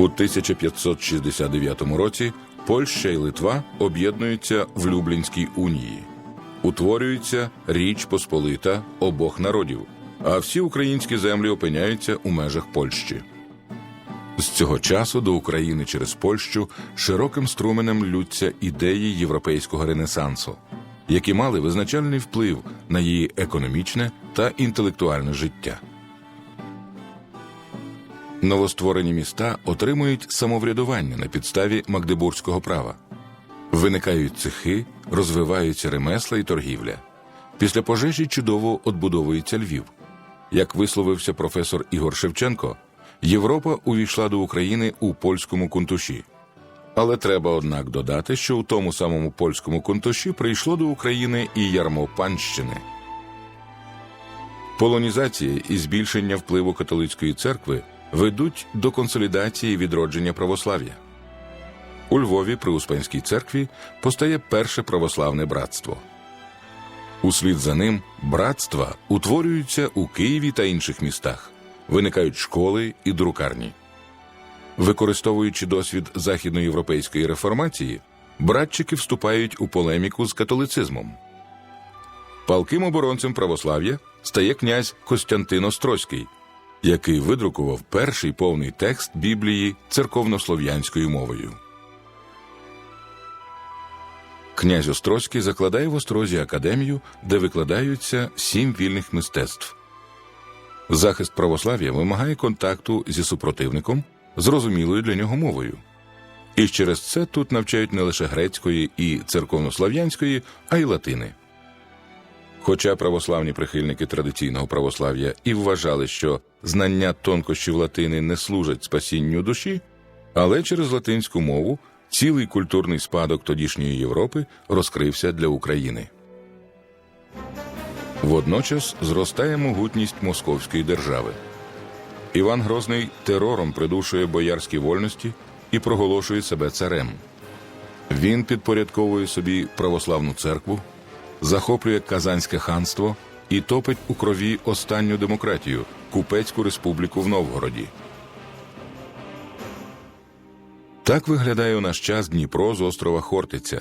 У 1569 році Польща і Литва об'єднуються в Люблінській унії. Утворюється Річ Посполита обох народів, а всі українські землі опиняються у межах Польщі. З цього часу до України через Польщу широким струменем лються ідеї європейського ренесансу, які мали визначальний вплив на її економічне та інтелектуальне життя. Новостворені міста отримують самоврядування на підставі магдебурзького права. Виникають цехи, розвиваються ремесла і торгівля. Після пожежі чудово отбудовується Львів. Як висловився професор Ігор Шевченко, Європа увійшла до України у польському кунтуші. Але треба, однак, додати, що у тому самому польському кунтуші прийшло до України і ярмо панщини. Полонізація і збільшення впливу католицької церкви ведуть до консолідації відродження православ'я. У Львові при Успенській церкві постає перше православне братство. Услід за ним братства утворюються у Києві та інших містах, виникають школи і друкарні. Використовуючи досвід західноєвропейської реформації, братчики вступають у полеміку з католицизмом. Палким оборонцем православ'я стає князь Костянтин Острозький, який видрукував перший повний текст Біблії церковнослов'янською мовою. Князь Острозький закладає в Острозі академію, де викладаються сім вільних мистецтв. Захист православ'я вимагає контакту зі супротивником, зрозумілою для нього мовою. І через це тут навчають не лише грецької і церковнослов'янської, а й латини. Хоча православні прихильники традиційного православ'я і вважали, що знання тонкощів латини не служать спасінню душі, але через латинську мову цілий культурний спадок тодішньої Європи розкрився для України. Водночас зростає могутність московської держави. Іван Грозний терором придушує боярські вольності і проголошує себе царем. Він підпорядковує собі православну церкву, захоплює Казанське ханство і топить у крові останню демократію Купецьку республіку в Новгороді. Так виглядає у наш час Дніпро з острова Хортиця.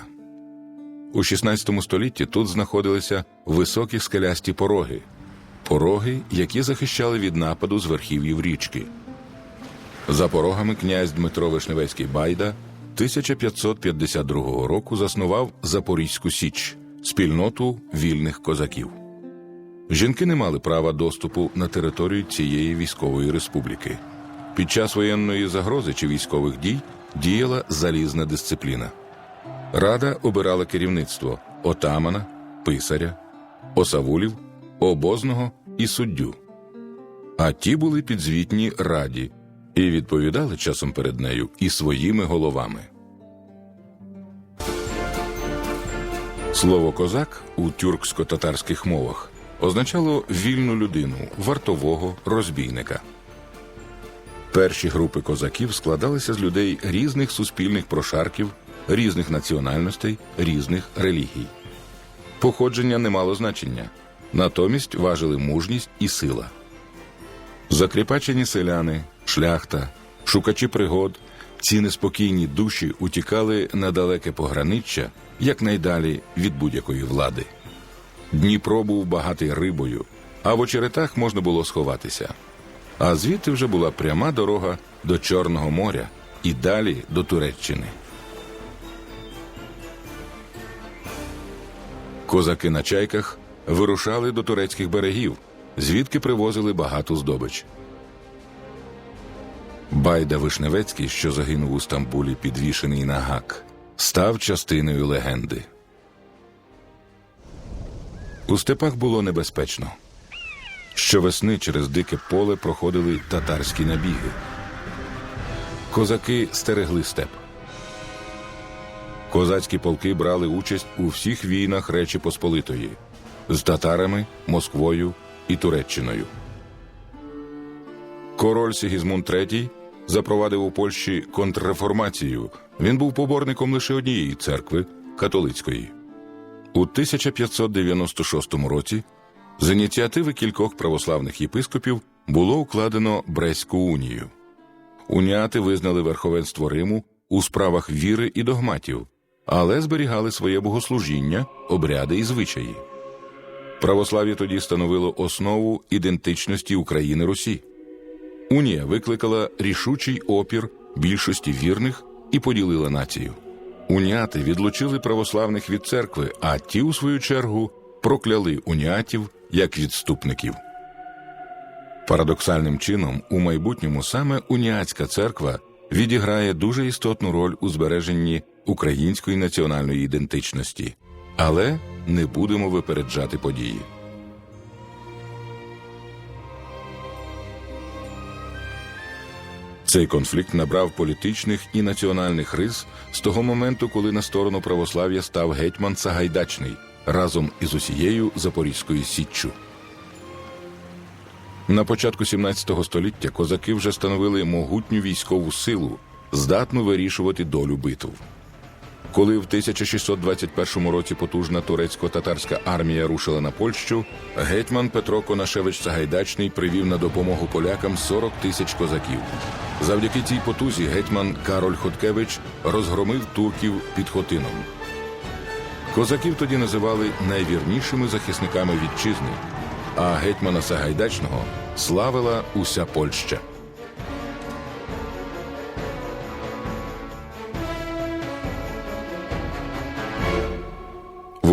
У 16 столітті тут знаходилися високі скелясті пороги, пороги, які захищали від нападу з верхів'їв річки. За порогами князь Дмитро Вишневецький Байда 1552 року заснував Запорізьку Січ спільноту вільних козаків. Жінки не мали права доступу на територію цієї військової республіки. Під час воєнної загрози чи військових дій діяла залізна дисципліна. Рада обирала керівництво отамана, писаря, осавулів, обозного і суддю. А ті були підзвітні раді і відповідали часом перед нею і своїми головами. Слово козак у тюрксько-татарських мовах означало вільну людину, вартового розбійника. Перші групи козаків складалися з людей різних суспільних прошарків, різних національностей, різних релігій. Походження не мало значення, натомість важили мужність і сила. Закріпачені селяни, шляхта, шукачі пригод, ці неспокійні душі утікали на далеке пограниччя якнайдалі від будь-якої влади. Дніпро був багатий рибою, а в очеретах можна було сховатися. А звідти вже була пряма дорога до Чорного моря і далі до Туреччини. Козаки на чайках вирушали до турецьких берегів, звідки привозили багату здобич. Байда Вишневецький, що загинув у Стамбулі, підвішений на гак, став частиною легенди. У степах було небезпечно. Щовесни через дике поле проходили татарські набіги. Козаки стерегли степ. Козацькі полки брали участь у всіх війнах Речі Посполитої з татарами, Москвою і Туреччиною. Король Сігізмунд III запровадив у Польщі контрреформацію. Він був поборником лише однієї церкви католицької. У 1596 році з ініціативи кількох православних єпископів було укладено Брестську унію. Уніати визнали верховенство Риму у справах віри і догматів, але зберігали своє богослужіння, обряди і звичаї. Православ'я тоді становило основу ідентичності України Русі. Унія викликала рішучий опір більшості вірних і поділила націю. Уніати відлучили православних від церкви, а ті, у свою чергу, прокляли уніатів як відступників. Парадоксальним чином, у майбутньому саме уніатська церква відіграє дуже істотну роль у збереженні української національної ідентичності, але не будемо випереджати події. Цей конфлікт набрав політичних і національних рис з того моменту, коли на сторону православ'я став гетьман Сагайдачний разом із усією Запорізькою Січчю. На початку 17 століття козаки вже становили могутню військову силу, здатну вирішувати долю битв. Коли в 1621 році потужна турецько-татарська армія рушила на Польщу, гетьман Петро Конашевич Сагайдачний привів на допомогу полякам 40 тисяч козаків. Завдяки цій потузі гетьман Кароль Хоткевич розгромив турків під Хотином. Козаків тоді називали найвірнішими захисниками вітчизни, а гетьмана Сагайдачного славила уся Польща.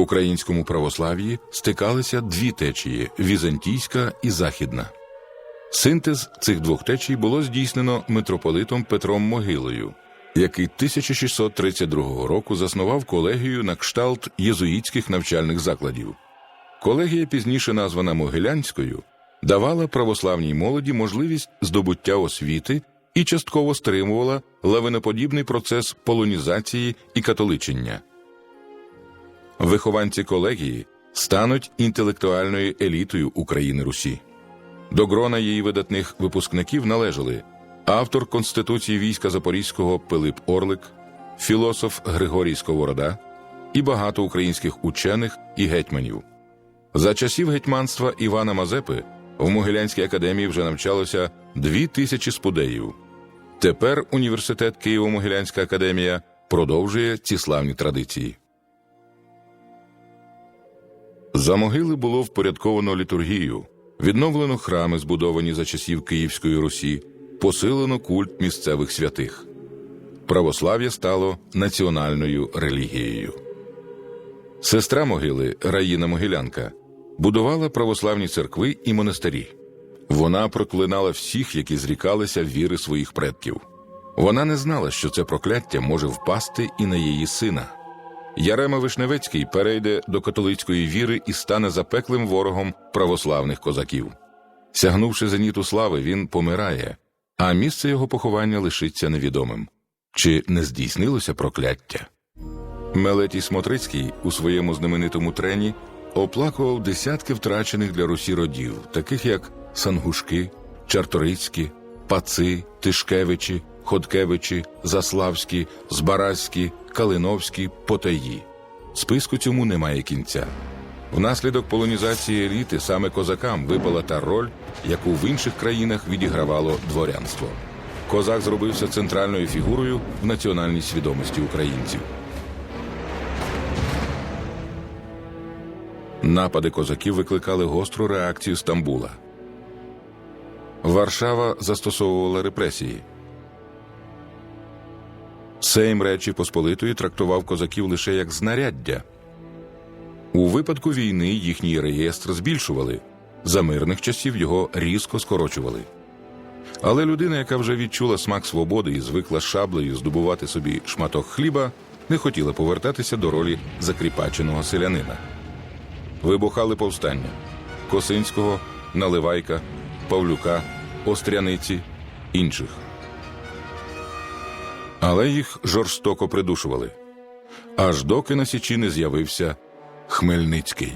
Українському православ'ї стикалися дві течії візантійська і західна. Синтез цих двох течій було здійснено митрополитом Петром Могилою, який 1632 року заснував колегію на кшталт єзуїтських навчальних закладів. Колегія, пізніше названа Могилянською, давала православній молоді можливість здобуття освіти і частково стримувала лавиноподібний процес полонізації і католичення. Вихованці колегії стануть інтелектуальною елітою України Русі. До грона її видатних випускників належали автор Конституції війська Запорізького Пилип Орлик, філософ Григорій Сковорода і багато українських учених і гетьманів. За часів гетьманства Івана Мазепи в Могилянській академії вже навчалося дві тисячі спудеїв. Тепер університет Києво-Могилянська академія продовжує ці славні традиції. За могили було впорядковано літургію, відновлено храми, збудовані за часів Київської Русі, посилено культ місцевих святих. Православ'я стало національною релігією. Сестра могили Раїна Могилянка будувала православні церкви і монастирі. Вона проклинала всіх, які зрікалися віри своїх предків. Вона не знала, що це прокляття може впасти і на її сина. Ярема Вишневецький перейде до католицької віри і стане запеклим ворогом православних козаків. Сягнувши зеніту слави, він помирає, а місце його поховання лишиться невідомим. Чи не здійснилося прокляття? Мелетій Смотрицький у своєму знаменитому трені оплакував десятки втрачених для Русі родів, таких як Сангушки, Чарторицькі, Паци, Тишкевичі, Ходкевичі, Заславські, Збаразькі, Калиновські, Потаї. Списку цьому немає кінця. Внаслідок полонізації еліти саме козакам випала та роль, яку в інших країнах відігравало дворянство. Козак зробився центральною фігурою в національній свідомості українців. Напади козаків викликали гостру реакцію Стамбула. Варшава застосовувала репресії. Сейм Речі Посполитої трактував козаків лише як знаряддя. У випадку війни їхній реєстр збільшували, за мирних часів його різко скорочували. Але людина, яка вже відчула смак свободи і звикла шаблею здобувати собі шматок хліба, не хотіла повертатися до ролі закріпаченого селянина. Вибухали повстання Косинського, Наливайка, Павлюка, Остряниці, інших. Але їх жорстоко придушували, аж доки на січі не з'явився Хмельницький.